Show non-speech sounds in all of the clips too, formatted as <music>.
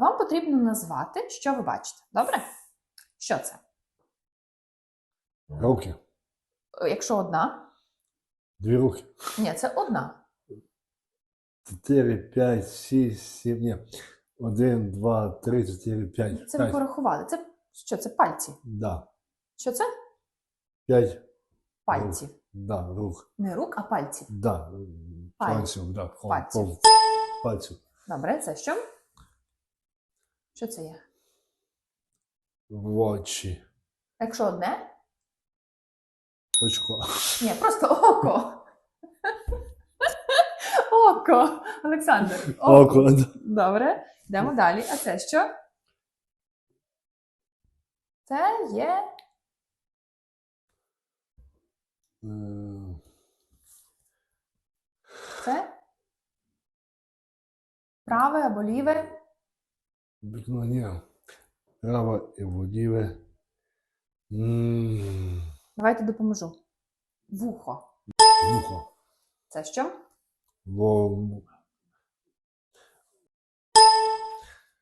вам потрібно назвати, що ви бачите. Добре? Що це? Руки. Е, Якщо одна, Дві руки. ні, це одна. Чотири, п'ять, шість, сім. Ні. Один, два, три, чотири, п'ять. Це ви порахували. Це що? Це пальці. Да. Що це? П'ять. Пальці. Да, рук. Не рук, а пальці. Да. Пальці. Пальців, да. Пальців. Пальців. Добре, це що? Що це є? В очі. Якщо одне? Очко. Ні, просто око. <laughs> Око. Олександр. Око. да. Добре, йдемо далі. А це що? Це є Е, це праве або ліве. Вікно, ні. І водіве. Давайте допоможу. Вухо. Вухо. Це що? Во...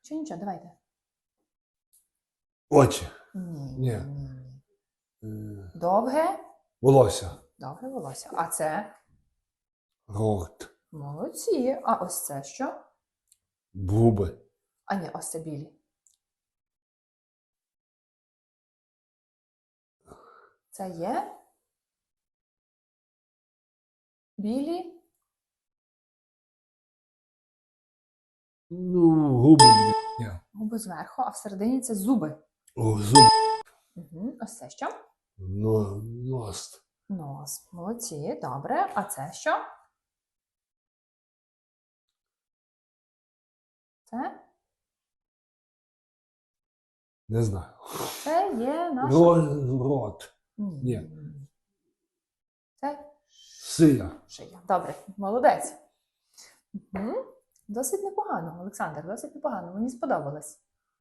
Чи нічого, давайте. Очі. Ні. Ні. ні. Е, Довге. Волосся. Довге волосся. А це Рот. молодці. А ось це що? Губи. А ні, ось це є білі. Ну, губи. Губи зверху, а всередині це зуби. О, зуби. Угу. Ось це що? Но, нос. Нос. Молодці, добре. А це що? Це? Не знаю. Це є наш. Ро- Рот. Ні. Ні. Це шия. шия. Добре, молодець. Угу. Досить непогано, Олександр, досить непогано. Мені сподобалось.